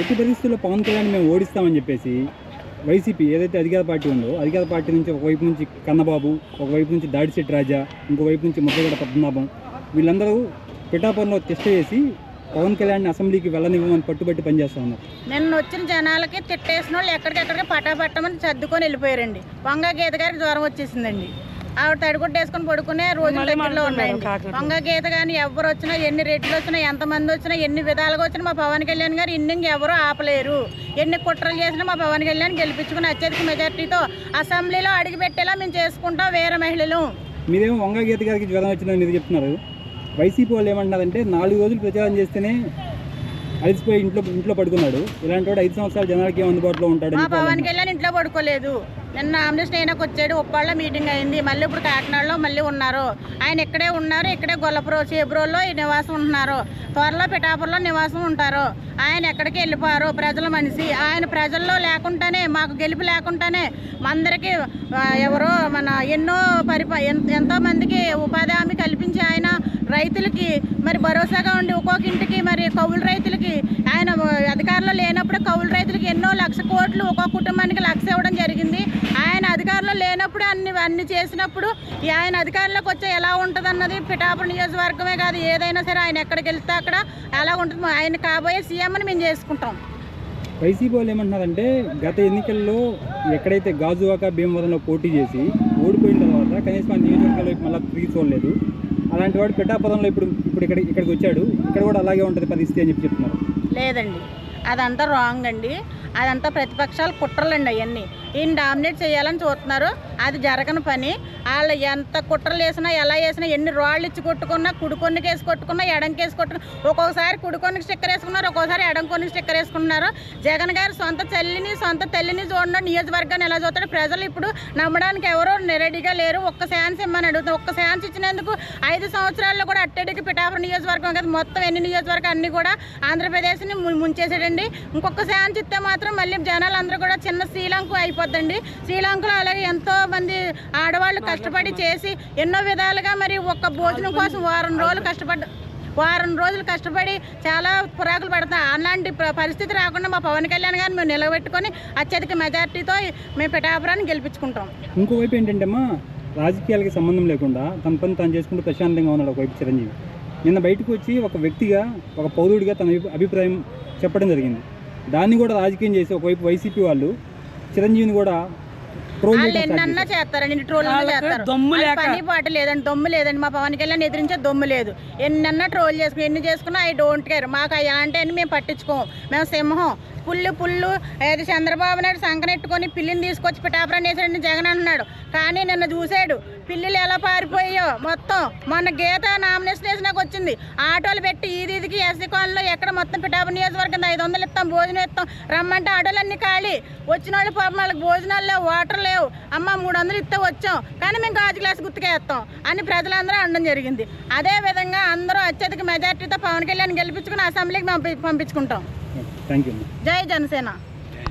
ఎట్టి పరిస్థితుల్లో పవన్ కళ్యాణ్ మేము ఓడిస్తామని చెప్పేసి వైసీపీ ఏదైతే అధికార పార్టీ ఉందో అధికార పార్టీ నుంచి ఒకవైపు నుంచి కన్నబాబు ఒకవైపు నుంచి దాడిశెట్టి రాజా ఇంకోవైపు నుంచి ముద్రగడ పద్మనాభం వీళ్ళందరూ పిఠాపురంలో టెస్ట్ చేసి పవన్ కళ్యాణ్ అసెంబ్లీకి వెళ్ళనివ్వమని పట్టుబట్టి పనిచేస్తా ఉన్నారు. నిన్న వచ్చిన జనాలకి తిట్టేసిన వాళ్ళు ఎక్కడికెక్కడికి పటాపట్టమని సర్దుకొని వెళ్ళిపోయారండి. వంగ గీత గారికి జ్వరం వచ్చేసిందండి. ఆవిడ తడిగుడ్డ వేసుకొని పడుకునే రోజులు దగ్గరలో ఉన్నాయండి. వంగ గీత కానీ ఎవరు వచ్చినా ఎన్ని రేట్లు వచ్చినా ఎంతమంది వచ్చినా ఎన్ని విధాలుగా వచ్చినా మా పవన్ కళ్యాణ్ గారు ఇన్ని ఎవరు ఆపలేరు. ఎన్ని కుట్రలు చేసినా మా పవన్ కళ్యాణ్ గెలిపించుకుని అత్యధిక మెజార్టీతో అసెంబ్లీలో అడిగి పెట్టేలా మేము చేసుకుంటాం వేరే మహిళలు. మీరేమో వంగ గీత గారికి జ్వరం వచ్చిందని మీరు చెప్తున్నారు? వైసీపీ వాళ్ళు ఏమంటున్నారంటే నాలుగు రోజులు ప్రచారం చేస్తేనే అలసిపోయి ఇంట్లో ఇంట్లో పడుకున్నాడు. ఇలాంటి వాడు ఐదు సంవత్సరాలు జనాలకి అందుబాటులో ఉంటాడు మా పవన్ కళ్యాణ్ ఇంట్లో పడుకోలేదు. నిన్న ఆమ్నెస్టీ అయినాక వచ్చాడు ఉప్పాళ్ళ మీటింగ్ అయింది. మళ్ళీ ఇప్పుడు కాకినాడలో మళ్ళీ ఉన్నారు. ఆయన ఇక్కడే ఉన్నారు ఇక్కడే గొల్లపురం చేబ్రోల్లో ఈ నివాసం ఉంటున్నారు. త్వరలో పిఠాపురంలో నివాసం ఉంటారు. ఆయన ఎక్కడికి వెళ్ళిపోరు ప్రజల మనిషి. ఆయన ప్రజల్లో లేకుండానే మాకు గెలుపు లేకుండానే అందరికీ ఎవరో మన ఎన్నో పరిపా ఎంతోమందికి ఎంతో మందికి ఉపాధి హామీ కల్పించి ఆయన రైతులకి మరి భరోసాగా ఉండి ఒక్కొక్క ఇంటికి మరి కౌలు అధికారంలో లేనప్పుడు కౌలు రైతులకి ఎన్నో లక్ష కోట్లు ఒక్కొక్క కుటుంబానికి లక్ష ఇవ్వడం జరిగింది. ఆయన అధికారంలో లేనప్పుడు అన్ని అన్ని చేసినప్పుడు ఆయన అధికారంలోకి వచ్చే ఎలా ఉంటుంది అన్నది పిఠాపురం నియోజకవర్గమే కాదు ఏదైనా సరే ఆయన ఎక్కడికి వెళ్తే అక్కడ ఎలా ఉంటుంది ఆయన కాబోయే సీఎంని మేము చేసుకుంటాం. వైసీపీ వాళ్ళు ఏమంటున్నారంటే గత ఎన్నికల్లో ఎక్కడైతే గాజువాక భీమవరంలో పోటీ చేసి ఓడిపోయిన తర్వాత కనీసం ఆ నియోజకవర్గంలో మళ్ళీ తిరిగి చూడలేదు. అలాంటి వాడు పిఠాపురంలో ఇప్పుడు ఇప్పుడు ఇక్కడ ఇక్కడికి వచ్చాడు. ఇక్కడ కూడా అలాగే ఉంటుంది పరిస్థితి అని చెప్పి చెప్తున్నారు. లేదండి. అదంతా రాంగ్ అండి. అదంతా ప్రతిపక్షాలు కుట్రలండి అవన్నీ. ఈయన డామినేట్ చేయాలని చూస్తున్నారు. అది జరగని పని. వాళ్ళు ఎంత కుట్రలు వేసినా ఎలా వేసినా ఎన్ని రాళ్ళు ఇచ్చి కొట్టుకున్నా కుడుకొన్నికి వేసి కొట్టుకున్నా ఎడంకి వేసి కొట్టుకున్నా ఒక్కొక్కసారి కుడుకొన్నికి స్టిక్కర్ వేసుకున్నారు ఒక్కోసారి ఎడంకొనికి స్టిక్కర్ వేసుకున్నారు. జగన్ గారు సొంత చెల్లిని సొంత తల్లిని చూడడం నియోజకవర్గాన్ని ఎలా చూస్తాడు? ప్రజలు ఇప్పుడు నమ్మడానికి ఎవరో రెడీగా లేరు. ఒక్క ఛాన్స్ ఇమ్మని అడుగుతాం ఒక్క ఛాన్స్ ఇచ్చినందుకు ఐదు సంవత్సరాల్లో కూడా అట్టడికి పిఠాపురం నియోజకవర్గం కదా. మొత్తం ఎన్ని నియోజకవర్గం అన్నీ కూడా ఆంధ్రప్రదేశ్ని ముంచేసాడండి ఇంకొక ఛాన్స్ ఇస్తే మాత్రం మళ్ళీ జనాలు అందరూ కూడా చిన్న శ్రీలంక అయిపోద్దండి. శ్రీలంకలో అలాగే ఎంతో మంది ఆడవాళ్ళు కష్టపడి చేసి ఎన్నో విధాలుగా మరి ఒక్క భోజనం కోసం వారం రోజులు కష్టపడ్డ వారం రోజులు కష్టపడి చాలా పురాకులు పడతాం అలాంటి పరిస్థితి రాకుండా మా పవన్ కళ్యాణ్ గారిని మేము నిలబెట్టుకొని అత్యధిక మెజార్టీతో మేము పిఠాపురాన్ని గెలిపించుకుంటాం. ఇంకోవైపు ఏంటంటే అమ్మా రాజకీయాలకి సంబంధం లేకుండా తన పని తాను చేసుకుంటూ ప్రశాంతంగా ఉన్నాడు ఒకవైపు చిరంజీవి. నిన్న బయటకు వచ్చి ఒక వ్యక్తిగా ఒక పౌరుడిగా తన అభిప్రాయం చెప్పడం జరిగింది. దాన్ని కూడా రాజకీయం చేసి ఒకవైపు వైసీపీ వాళ్ళు చిరంజీవిని కూడా వాళ్ళు ఎన్నన్నా చేస్తారండి ట్రోల్ చేస్తారు. పని పాట లేదండి దొమ్ము లేదండి. మా పవన్ కళ్యాణ్ ఎదిరించే దొమ్ము లేదు. ఎన్నన్నా ట్రోల్ చేసుకుని ఎన్ని చేసుకున్నా ఐ డోంట్ కేర్. మాకు అవి అంటే అని మేము పట్టించుకోం. మేము సింహం. పుల్లు పుల్లు ఏది చంద్రబాబు నాయుడు సంకనెట్టుకొని పిల్లిని తీసుకొచ్చి పిఠాపురం వేసాడని జగన్ అంటున్నాడు కానీ నిన్న చూశాడు పిల్లులు ఎలా పారిపోయాయో మొత్తం. మొన్న గీత నామినేషన్ వేసినాక వచ్చింది ఆటోలు పెట్టి ఈది ఇదికి ఎస్సీ కాలనీలో ఎక్కడ మొత్తం పిఠాపురం నియోజకవర్గం ఐదు వందలు ఇస్తాం భోజనం ఇస్తాం. రమ్మంటే ఆటోలన్నీ ఖాళీ. వచ్చిన వాళ్ళు పాపం వాళ్ళకి భోజనాలు లేవు వాటర్ లేవు. అమ్మ మూడు వందలు ఇస్తే వచ్చాం. కానీ మేము గాజు గ్లాస్ గుర్తుకేస్తాం అని ప్రజలందరూ అనడం జరిగింది. అదే విధంగా అందరూ అత్యధిక మెజార్టీతో పవన్ కళ్యాణ్ గెలిపించుకుని అసెంబ్లీకి పంపి పంపించుకుంటాం. జై జనసేన.